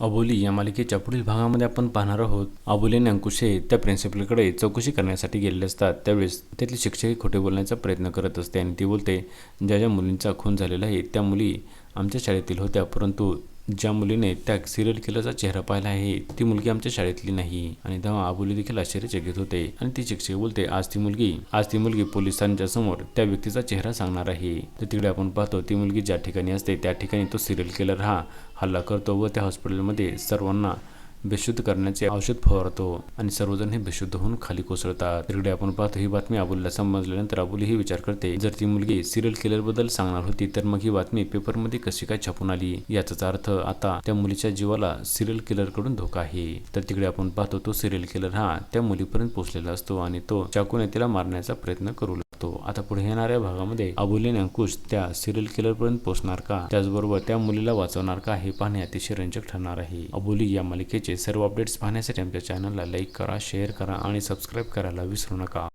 अबोली या मालिकेच्या पुढील भागामध्ये आपण पाहणार आहोत. अबोली आणि अंकुश हे त्या प्रिन्सिपलकडे चौकशी करण्यासाठी गेलेले असतात. त्यावेळेस त्यातली शिक्षक खोटे बोलण्याचा प्रयत्न करत असते आणि ती बोलते ज्या ज्या मुलींचा खून झालेला आहे त्या मुली आमच्या शाळेतील होत्या परंतु ज्या मुलीने त्या सिरियल किलरचा चेहरा पाहिला आहे ती मुलगी आमच्या शाळेतली नाही. आणि तेव्हा आबोली देखील आश्चर्यचकित होते. आणि ती शिक्षक बोलते आज ती मुलगी आज ती मुलगी पोलिसांच्या समोर त्या व्यक्तीचा चेहरा सांगणार आहे. तर तिकडे आपण पाहतो ती मुलगी ज्या ठिकाणी असते त्या ठिकाणी तो सिरियल किलर हा हल्ला करतो व त्या हॉस्पिटलमध्ये सर्वांना बेशुद्ध करण्याचे औषध फवारतो आणि सर्वजण हे बेशुद्ध होऊन खाली कोसळतात. तिकडे आपण पाहतो ही बातमी अबोलीला समजल्यानंतर अबोली ही विचार करते जर ती मुलगी सिरियल किलरबद्दल सांगणार होती तर मग ही बातमी पेपरमध्ये कशी काय छापून आली? याचाच अर्थ आता त्या मुलीच्या जीवाला सिरियल किलरकडून धोका आहे. तर तिकडे आपण पाहतो तो सिरियल किलर हा त्या मुलीपर्यंत पोहोचलेला असतो आणि तो चाकूने तिला मारण्याचा प्रयत्न करू लागतो आता पुढे येणाऱ्या भागामध्ये अबोली अंकुश त्या सिरियल किलर पर्यंत पोहोचणार का? त्याचबरोबर त्या मुलीला वाचवणार का? हे पाहणे अतिशय रंजक ठरणार आहे. अबोली या मालिकेचे सर्व अपडेट्स पाहण्यासाठी आमच्या चॅनलला लाईक करा शेअर करा आणि सबस्क्राईब करायला विसरू नका.